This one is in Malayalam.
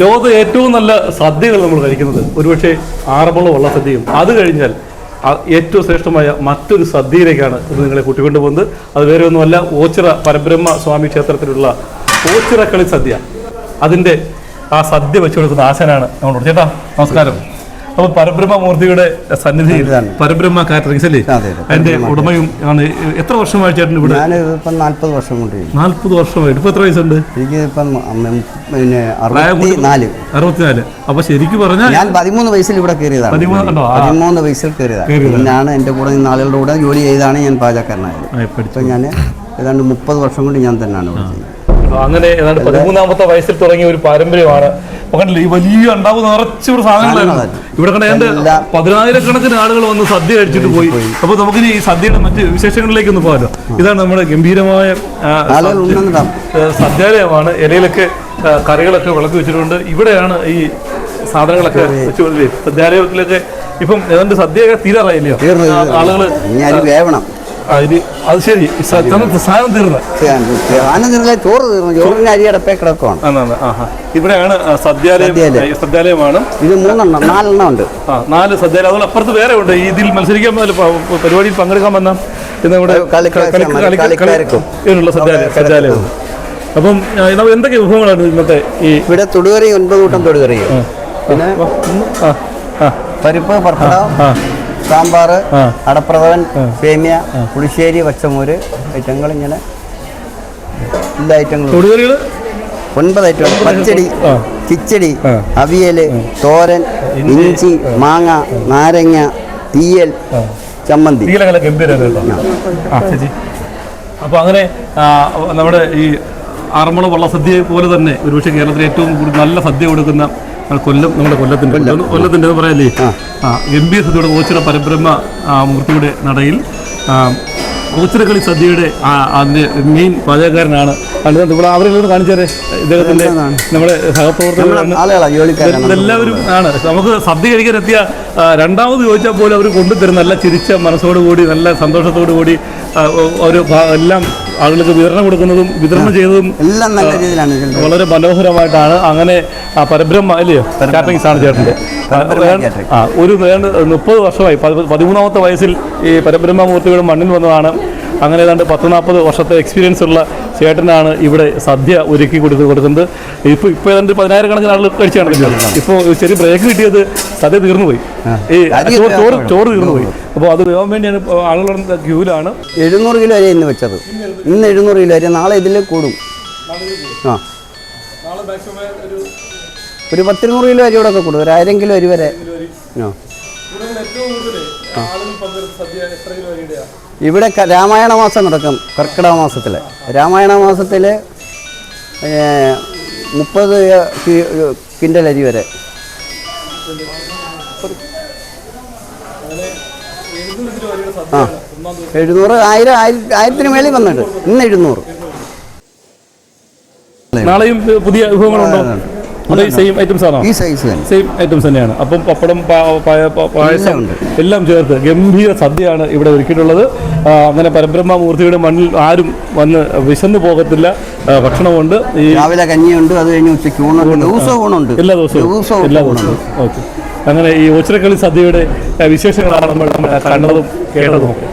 ലോകത്തെ ഏറ്റവും നല്ല സദ്യകൾ നമ്മൾ കഴിക്കുന്നത്. ഒരുപക്ഷെ ആറന്മുള വള്ള സദ്യയും. അത് കഴിഞ്ഞാൽ ഏറ്റവും ശ്രേഷ്ഠമായ മറ്റൊരു സദ്യയിലേക്കാണ് ഇത് നിങ്ങളെ കൂട്ടിക്കൊണ്ടു പോകുന്നത് അത് വേറെ ഒന്നുമല്ല ഓച്ചിറ പരബ്രഹ്മ സ്വാമി ക്ഷേത്രത്തിലുള്ള ഓച്ചിറ കളി സദ്യ. അതിന്റെ ആ സദ്യ വെച്ചു കൊടുക്കുന്ന ആശാനാണ് നമ്മളോട് ചേട്ടാ നമസ്കാരം. അപ്പോൾ പരബ്രഹ്മമൂർത്തിയുടെ സന്നിധിയിൽ പരബ്രഹ്മ കാറ്ററിംഗ്സ് അല്ലേ? അതെ, അതെ. അതിന്റെ ഉടമയും ആണ്. എത്ര വർഷമായി ചേട്ടൻ ഇവിടെ? ഞാൻ നാല്പത് വർഷം കൊണ്ട്. നാൽപ്പത് വർഷമായിട്ട്. ഇപ്പൊ എത്ര വയസ്സുണ്ട്? എനിക്ക് ഇപ്പം അമ്മ- പിന്നെ അറുപത്തി നാല് അറുപത്തിനാല്. അപ്പൊ ശരിക്കും പറഞ്ഞാൽ ഞാൻ പതിമൂന്ന് വയസ്സിൽ ഇവിടെ കയറിയതാണ്. പതിമൂന്ന് വയസ്സിൽ കയറിയതാണ്. പിന്നാണ് എന്റെ കൂടെ നാളുകളുടെ ആളുകളുടെ കൂടെ ജോലി ചെയ്താണ് ഞാൻ പാചകക്കാരനായത്. ഇപ്പം ഞാൻ ഏതാണ്ട് മുപ്പത് വർഷം കൊണ്ട് ഞാൻ തന്നെയാണ് ഇവിടെ ചെയ്യുന്നത്. അപ്പൊ അങ്ങനെ ഏതാണ്ട് പതിമൂന്നാമത്തെ വയസ്സിൽ തുടങ്ങിയ ഒരു പാരമ്പര്യമാണ്. കണ്ടില്ലേ ഈ വലിയ ഉണ്ടാവ് നിറച്ച് ഇവിടെ സാധനങ്ങളായിരുന്നു സാധനങ്ങളായിരുന്നു. ഇവിടെ കണ്ട ഏതാണ്ട് പതിനായിരക്കണക്കിന് ആളുകൾ വന്ന് സദ്യ കഴിച്ചിട്ട് പോയി. അപ്പൊ നമുക്കിനി ഈ സദ്യയുടെ മറ്റ് വിശേഷങ്ങളിലേക്ക് ഒന്ന് പോകാലോ ഇതാണ് നമ്മുടെ ഗംഭീരമായ സദ്യാലയമാണ്. ഇലയിലൊക്കെ കറികളൊക്കെ വിളക്ക് വെച്ചിട്ടുണ്ട്. ഇവിടെയാണ് ഈ സാധനങ്ങളൊക്കെ സദ്യാലയത്തിലൊക്കെ ഇപ്പം ഏതാണ്ട് സദ്യയൊക്കെ തീരാറായില്ലയോ? ആളുകൾ അരി അത് ശരി. സാധനം തീർന്ന. ആന തീർന്നില്ല ചോറ് തീർന്നു. ചോറിന് അരി അടപ്പേ കിടക്കുവാണ്. ഇവിടെയാണ് സദ്യാലയം സദ്യാലയം. സദ്യാലയമാണ്. ഇത് മൂന്നെണ്ണം നാലെണ്ണം ഉണ്ട്. നാല് സദ്യാലയം. അതുപോലെ അപ്പുറത്ത് വേറെ ഉണ്ട്. ഇതിൽ മത്സരിക്കാൻ പരിപാടിയിൽ പങ്കെടുക്കാൻ വന്ന ഇവിടെ. ഇതിനുള്ള സദ്യാലയം അപ്പം എന്തൊക്കെ വിഭവങ്ങളാണ് ഇന്നത്തെ ഈ ഇവിടെ തൊടുകറി ഒൻപത് കൂട്ടം തൊടുകറി പിന്നെ പരിപ്പ് പപ്പടം സാമ്പാർ അടപ്രഥവൻ സേമിയ പുളിശ്ശേരി പച്ചമൂര് ഐറ്റങ്ങൾ ഇങ്ങനെ എല്ലാ ഐറ്റങ്ങളും ഒൻപത് ഐറ്റം പച്ചടി. കിച്ചടി. അവിയൽ തോരൻ ഇഞ്ചി മാങ്ങ നാരങ്ങ തീയൽ ചമ്മന്തി. അപ്പോൾ അങ്ങനെ നമ്മുടെ ഈ ആറന്മുള വള്ളസദ്യയെ പോലെ തന്നെ ഒരുപക്ഷെ കേരളത്തിലെ ഏറ്റവും കൂടുതൽ നല്ല സദ്യ കൊടുക്കുന്ന കൊല്ലം നമ്മുടെ കൊല്ലത്തിന്റെ കൊല്ലത്തിന്റെ പറയല്ലേ? ആ. ബി സദ്യയുടെ ഓച്ചിറ പരബ്രഹ്മ മൂർത്തിയുടെ നടയിൽ ഓച്ചിറക്കളി സദ്യയുടെ അതിന്റെ മെയിൻ പാചകക്കാരനാണ്. അവരെ ഇവിടെ അവരെല്ലാം കാണിച്ചാലേ ഇദ്ദേഹത്തിന്റെ നമ്മുടെ സഹപ്രവർത്തകരാണ് എല്ലാവരും ആണ്. നമുക്ക് സദ്യ കഴിക്കാൻ എത്തിയ രണ്ടാമത് ചോദിച്ചാൽ പോലും അവർ കൊണ്ടുതരും. നല്ല ചിരിച്ച മനസ്സോടുകൂടി നല്ല സന്തോഷത്തോടു കൂടി ഒരു എല്ലാം ആളുകൾക്ക് വിതരണം കൊടുക്കുന്നതും വിതരണം ചെയ്തതും എല്ലാം നല്ല രീതിയിലാണ് വളരെ മനോഹരമായിട്ടാണ് അങ്ങനെ ആ, പരബ്രഹ്മ അല്ലയോ കാറ്ററിംഗ്സ് ആണ് ചേട്ടന്റെ. ഒരു മുപ്പത് വർഷമായി പതി- പതിമൂന്നാമത്തെ വയസ്സിൽ ഈ പരബ്രഹ്മ മൂർത്തികളും മണ്ണിൽ വന്നതാണ്. അങ്ങനെ ഏതാണ്ട് പത്ത് നാൽപ്പത് വർഷത്തെ എക്സ്പീരിയൻസ് ഉള്ള ചേട്ടനാണ് ഇവിടെ സദ്യ ഒരുക്കി കൊടുത്ത് കൊടുക്കുന്നത്. ഇപ്പോൾ ഇപ്പോൾ ഏതാണ്ട് പതിനായിരക്കണക്കിന് ആളുകൾ കഴിച്ചാണ് ഇപ്പോൾ ചെറിയ ബ്രേക്ക് കിട്ടിയത് സദ്യ തീർന്നു പോയി ഈ ചോറ് ചോറ് തീർന്നു പോയി അപ്പോൾ അത് വേവാൻ വേണ്ടിയാണ് ആളുകളുടെ ക്യൂവിലാണ് എഴുന്നൂറ് കിലോ വരെ ഇന്ന് വെച്ചത്. ഇന്ന് എഴുന്നൂറ് കിലോ അരി നാളെ ഇതിൽ കൂടും. ആ. ഒരു പത്തിരുന്നൂറ് കിലോ അരി കൂടെ കൂടും. ഒരു ആയിരം കിലോ അരി വരെ. ആ. ഇവിടെ രാമായണ മാസം നടക്കും കർക്കിടക മാസത്തിൽ രാമായണ മാസത്തിൽ മുപ്പത് ക്വിന്റൽ അരി വരെ. ആ എഴുന്നൂറ് ആയിരം ആയിര- ആയിരത്തിന് മേളിൽ വന്നിട്ട് ഇന്ന് എഴുന്നൂറ്. നാളെയും പുതിയ വിഭവങ്ങളുണ്ടോ? അതേ സെയിം ഐറ്റംസ് ആണോ ഈ സൈസ് തന്നെ. സെയിം ഐറ്റംസ് തന്നെയാണ്. അപ്പം പപ്പടം പായസം എല്ലാം ചേർത്ത് ഗംഭീര സദ്യയാണ് ഇവിടെ ഒരുക്കിയിട്ടുള്ളത്. അങ്ങനെ പരബ്രഹ്മ മൂർത്തിയുടെ മണ്ണിൽ ആരും വന്ന് വിശന്നു പോകത്തില്ല. ഭക്ഷണമുണ്ട്. ഈ രാവിലെ കഞ്ഞിയുണ്ട് അത് കഴിഞ്ഞ് ഉച്ചയ്ക്ക് ഊണുണ്ട്. ദിവസവും ഊണുണ്ട്. എല്ലാ ദിവസവും. എല്ലാ ദിവസവും. ഓക്കെ. അങ്ങനെ ഈ ഓച്ചിറക്കളി സദ്യയുടെ വിശേഷങ്ങളാണ് നമ്മൾ കണ്ടതും കേട്ടതും ഒക്കെ.